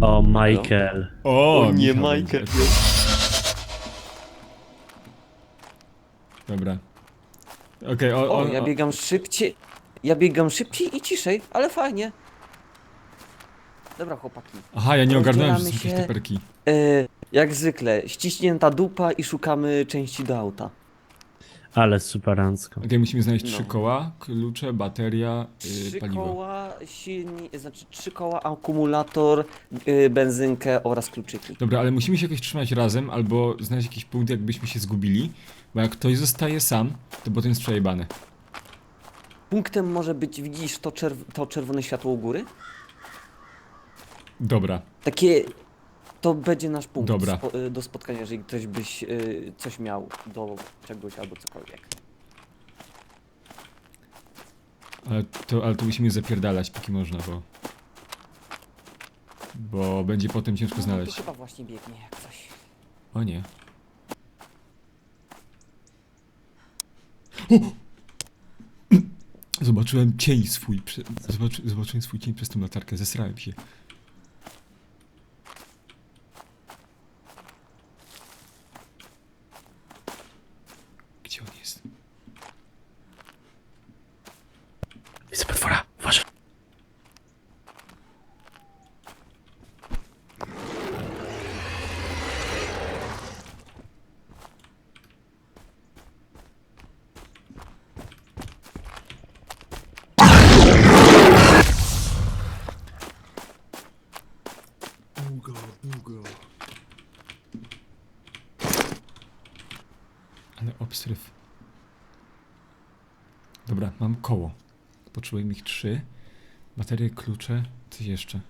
O, Michael. O, O nie, Michał Michael. Dobra. Okej, o, O, o, ja o. biegam szybciej. Ja biegam szybciej i ciszej, ale fajnie. Dobra, chłopaki. Aha, ja nie ogarnąłem, że są Rozdzielamy jakieś się. E, jak zwykle, ściśnięta dupa i szukamy części do auta. Ale superancko. Okej, musimy znaleźć trzy No. koła, klucze, bateria, Trzy yy, paliwo. koła, silni, znaczy trzy koła, akumulator, y, benzynkę oraz kluczyki. Dobra, ale musimy się jakoś trzymać razem, albo znaleźć jakiś punkt, jakbyśmy się zgubili, bo jak ktoś zostaje sam, to potem jest przejebane. Punktem może być, widzisz to, czerw to czerwone światło u góry? Dobra, Takie, to będzie nasz punkt Dobra. Spo, y, do spotkania, jeżeli ktoś byś y, coś miał do czegoś albo cokolwiek. ale to, ale to musimy zapierdalać, póki można, bo... Bo będzie potem ciężko No, znaleźć. Tu chyba właśnie biegnie jak coś. O nie. O! Zobaczyłem cień swój, prze... Zobaczy... zobaczyłem swój cień przez tą latarkę, zesrałem się. Gdzie on jest? Widzę potwora, uważaj. Długo, długo. Ale obstryw. Dobra, mam koło. Potrzebujemy ich trzy. Baterie, klucze, coś jeszcze.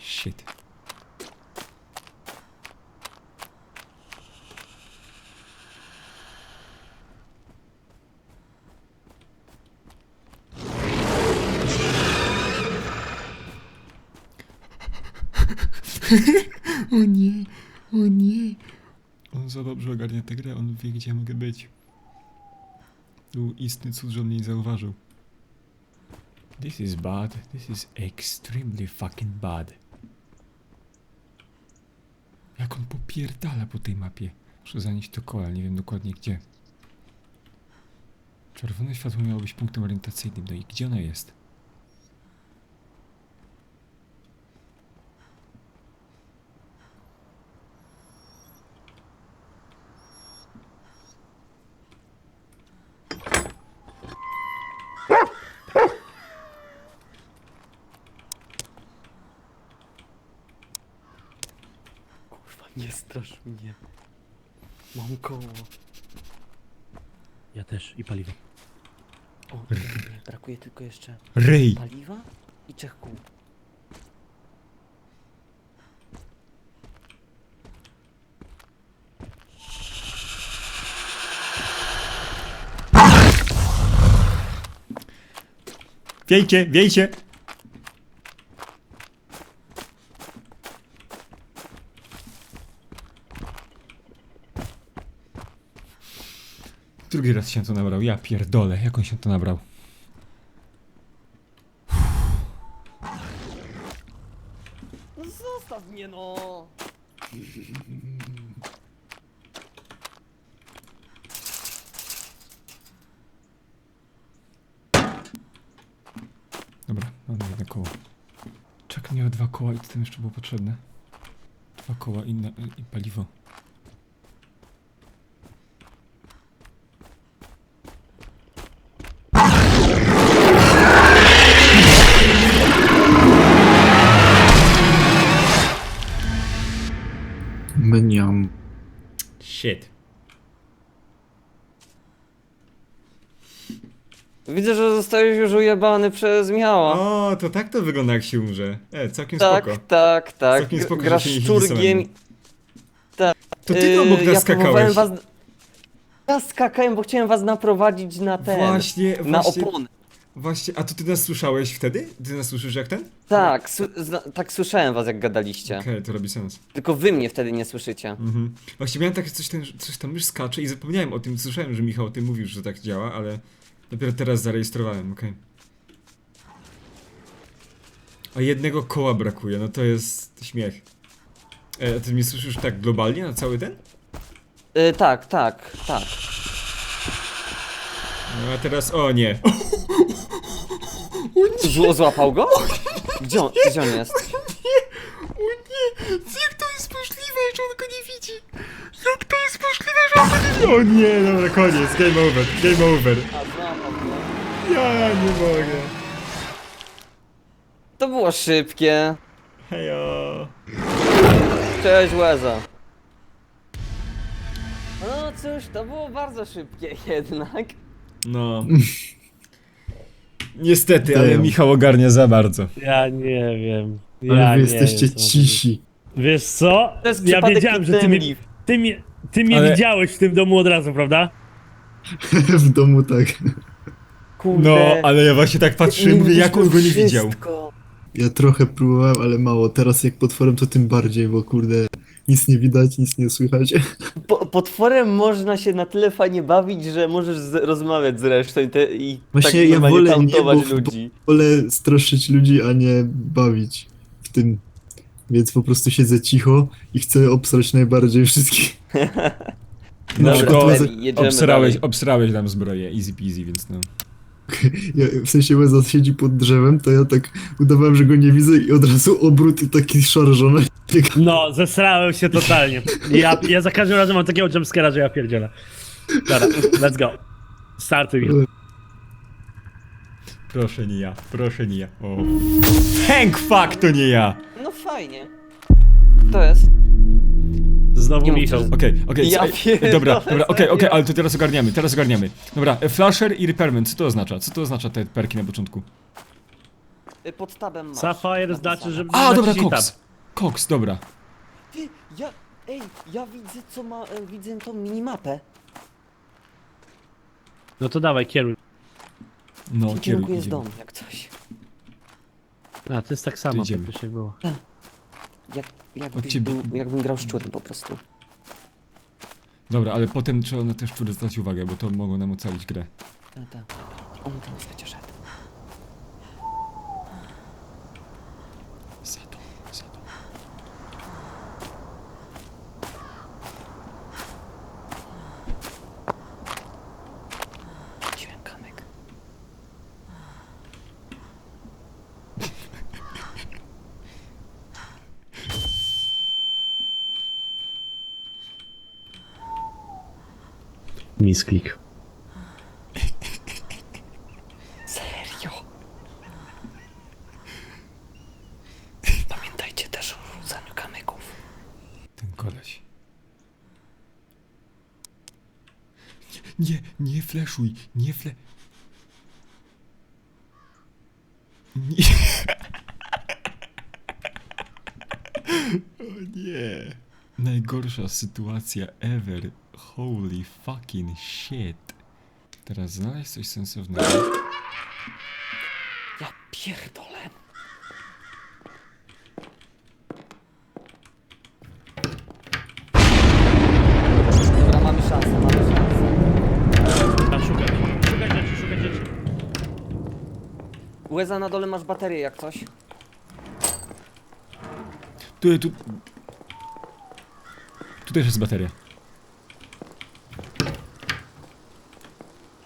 Shit. O nie, o nie. On za dobrze ogarnia tę grę, on wie gdzie mogę być. Był istny cud, że on mnie nie zauważył. This is bad. This is extremely fucking bad. Jak on popierdala po tej mapie. Muszę zanieść to koła, ale nie wiem dokładnie gdzie. Czerwone światło miało być punktem orientacyjnym, no i gdzie ono jest? Nie strasz mnie. Mam koło. Ja też i paliwo. O, brakuje tylko jeszcze Rej! paliwa i trzech kół. Wiejcie, wiejcie! Drugi raz się to nabrał, ja pierdolę, jak on się to nabrał? No zostaw mnie no! Dobra, mam jedno koło. Czek miał dwa koła i co tam jeszcze było potrzebne? Dwa koła i, na, i paliwo. Zostałeś już ujebany przez Michała. O, to tak to wygląda jak się umrze. E, całkiem tak, spoko. tak, tak. Całkiem spoko, Grasz że się nie szczurgiem. widzi To ty to obok Yy, nas próbowałem skakałeś. Was... Ja skakałem, bo chciałem was naprowadzić na ten. Właśnie, na właśnie. opony. Właśnie, a to ty nas słyszałeś wtedy? Ty nas słyszysz jak ten? Tak, su- zna- tak słyszałem was jak gadaliście. Okej, to robi sens. Tylko wy mnie wtedy nie słyszycie. Mhm. Właśnie miałem takie coś, ten, coś tam już skacze i zapomniałem o tym, słyszałem, że Michał o tym mówił, że tak działa, ale dopiero teraz zarejestrowałem, okej. A jednego koła brakuje, no to jest śmiech. E, a ty mnie słyszysz tak globalnie na cały ten? Y, tak, tak, tak. No a teraz, o nie. Zło złapał go? Gdzie on, gdzie on jest? O nie! Jak to jest możliwe, że on go nie widzi? Jak to jest możliwe, że on go nie widzi? O nie, dobra, koniec, game over, game over. Ja nie mogę. To było szybkie. Hejo. Cześć Łeza. No cóż, to było bardzo szybkie jednak. No. Niestety, ale Damn. Michał ogarnia za bardzo. Ja nie wiem. Ale Ja wy nie jesteście wiem, co cisi. Wiesz co? To jest Ja przypadek wiedziałem, że ty mnie, ty mnie, ty mnie Ale- widziałeś w tym domu od razu, prawda? w domu tak. Kurde. No, ale ja właśnie tak patrzyłem, mówię, jak on go nie widział. Wszystko. Ja trochę próbowałem, ale mało. Teraz jak potworem to tym bardziej, bo kurde, nic nie widać, nic nie słychać. Po, potworem można się na tyle fajnie bawić, że możesz z, rozmawiać zresztą i, te, i Właśnie tak ja wolę nie, bo- ludzi. Wolę straszyć ludzi, a nie bawić w tym. Więc po prostu siedzę cicho i chcę obsrać najbardziej wszystkich. No Dobra, to obsrałeś, obsrałeś nam zbroję, easy peasy, więc no. Ja, w sensie Łeza siedzi pod drzewem, to ja tak udawałem, że go nie widzę i od razu obrót i taki szarżony. No, zesrałem się totalnie. Ja, ja za każdym razem mam takiego jumpscare'a, że ja pierdzielę. Dobra, let's go. Startuj. Proszę nie ja, proszę nie ja. O. Hank fuck, to nie ja! No fajnie. To jest. Znowu Michał. Okej, okej, Ja słuchaj, pierdolę, dobra, dobra, okej, serio? okej, ale to teraz ogarniamy, teraz ogarniamy. Dobra, e, flasher i repairman, co to oznacza? Co to oznacza te perki na początku? Y, Pod tabem masz. Sapphire napisane. znaczy, że... A, dobra, naciśnij Cox! tab. Cox, dobra. Ty, ja, ej, ja widzę co ma, e, widzę tą minimapę. No to dawaj, kieruj. No, tym kieruj, kierunku jest idziemy. dom, jak coś. A, to jest tak samo, idziemy. praktycznie było. Jak, jakbyś ciebie. był, jakbym grał szczurem po prostu. Dobra, ale potem trzeba na te szczury zwracać uwagę, bo to mogą nam ocalić grę. Tak, tak. On tam będzie szedł. Za to, za to. Dźwięk kamek. Misklik. Serio? Pamiętajcie też o rzucaniu kamyków. Ten koleś. Nie, nie fleszuj, nie fle... Nie. O nie. Najgorsza sytuacja ever. Holy fucking shit. Teraz znaleźć coś sensownego. Ja pierdolę. Dobra, mamy szansę, mamy szansę. Rzeczy, rzeczy. Łeza na dole masz baterię jak coś. Tu, tu... Tu też jest bateria.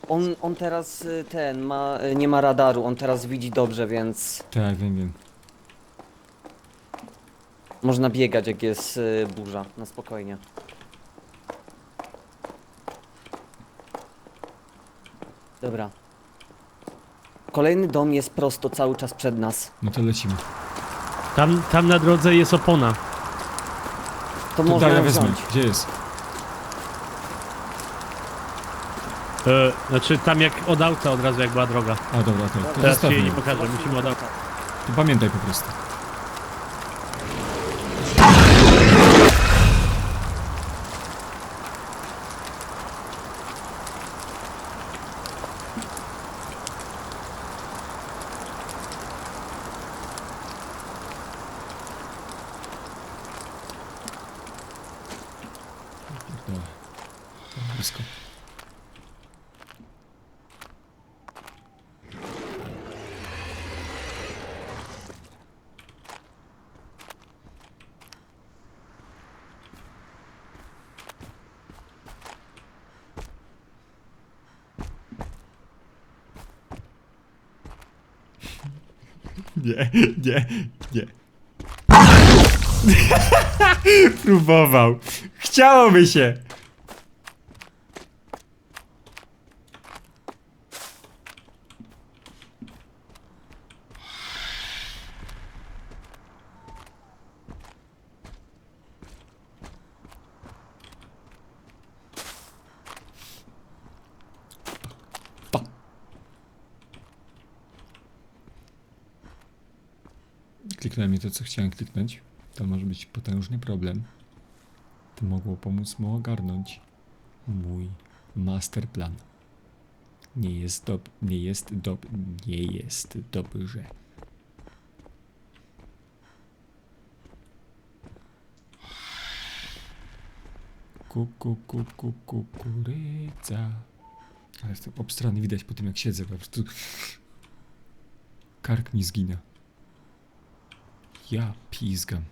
On, on teraz y, ten ma, y, nie ma radaru, on teraz widzi dobrze, więc Tak, wiem, wiem. można biegać jak jest y, burza, na spokojnie. Dobra. Kolejny dom jest prosto cały czas przed nas. No to lecimy. Tam, tam na drodze jest opona. To To można wezmę. wziąć. Gdzie jest? E, znaczy tam jak od auta od razu jak była droga. A dobra, tak. to, to Teraz ci nie pokażę, musimy od auta. To pamiętaj po prostu. Blisko. Nie, nie, nie. Próbował. Chciałoby się. Kliknąłem to, co chciałem kliknąć. To może być potężny problem. To mogło pomóc mu ogarnąć mój master plan. Nie jest dob... nie jest dob... nie jest dobrze. Kuku, kuku, kukurydza. Ale jestem obstrany, widać po tym jak siedzę, po prostu... Kark mi zgina. Ja pizgam.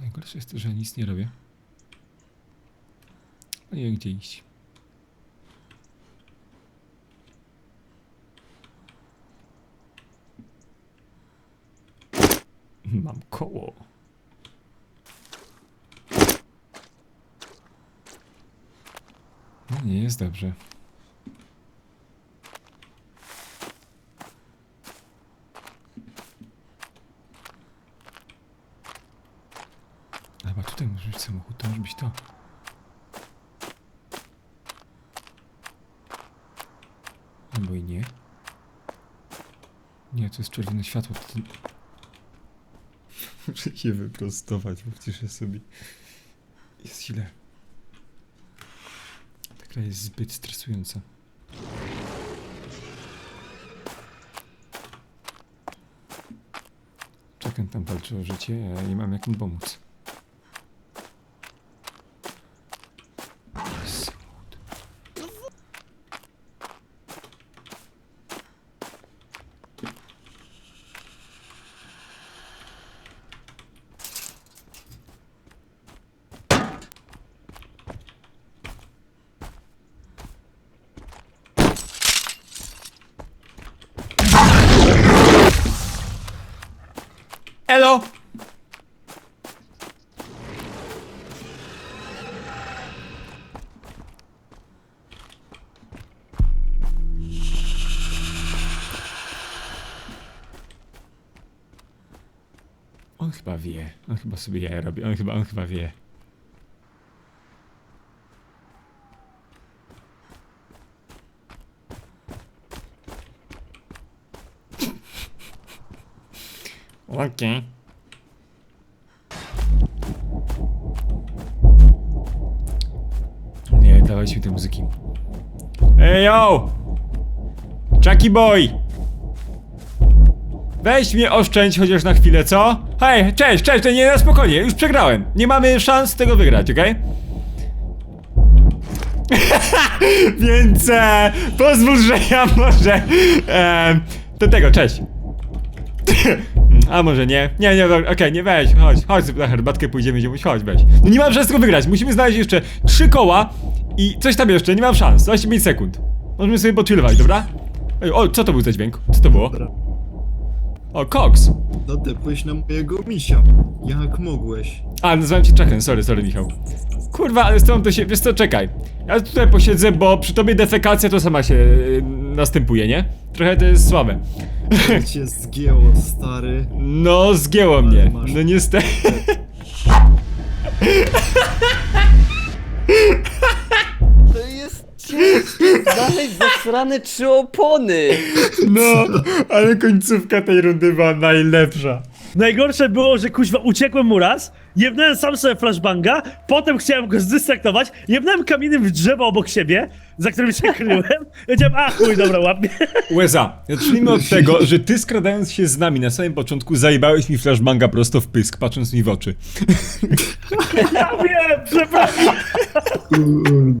Najgorsze jest to, że nic nie robię. A nie gdzie iść. Mam koło. Nie jest dobrze. Chyba tutaj może być samochód, to może być to. Albo i nie. Nie, to jest czerwone światło. To... Muszę się wyprostować, bo wciszę sobie. Jest źle. Gra jest zbyt stresująca. Czekam tam walczy o życie, nie mam jak mu pomóc. Samochód. Elo! On chyba wie. On chyba sobie jaja robi. On chyba, on chyba wie. Okej. Nie, dawajcie mi tej muzyki. Ej, yo! Chucky boy! Weź mnie oszczędź chociaż na chwilę, co? Hej, cześć, cześć, nie na spokojnie, już przegrałem. Nie mamy szans tego wygrać, okej? Więc e, pozwól, że ja może e, do tego, cześć. A może nie? Nie, nie, okej, nie weź, chodź, chodź na herbatkę, pójdziemy ziemuś, chodź, weź. No nie mam szans tego wygrać, musimy znaleźć jeszcze trzy koła i coś tam jeszcze, nie mam szans, 25 sekund. Możemy sobie pochillować, dobra? Ej, o, co to był za dźwięk? Co to było? O, Cox. Dodepłeś na mojego misia. Jak mogłeś? A, nazywam cię Chucken, sorry, sorry Michał. Kurwa, ale z tobą to się, wiesz co, czekaj. Ja tutaj posiedzę, bo przy tobie defekacja to sama się yy, następuje, nie? Trochę to jest słabe. Jak cię zgięło, stary. No, zgięło mnie. masz- No niestety. Znaleźć zasrane trzy opony. No, ale końcówka tej rundy była najlepsza. Najgorsze było, że kuźwa uciekłem mu raz, jebnąłem sam sobie flashbanga, potem chciałem go zdystraktować, jebnąłem kamieniem w drzewo obok siebie, za którym się kryłem, i powiedziałem, a chuj, dobra, łapie. Łeza, zacznijmy od tego, że ty skradając się z nami na samym początku zajebałeś mi flashbanga prosto w pysk, patrząc mi w oczy. Ja wiem, przepraszam.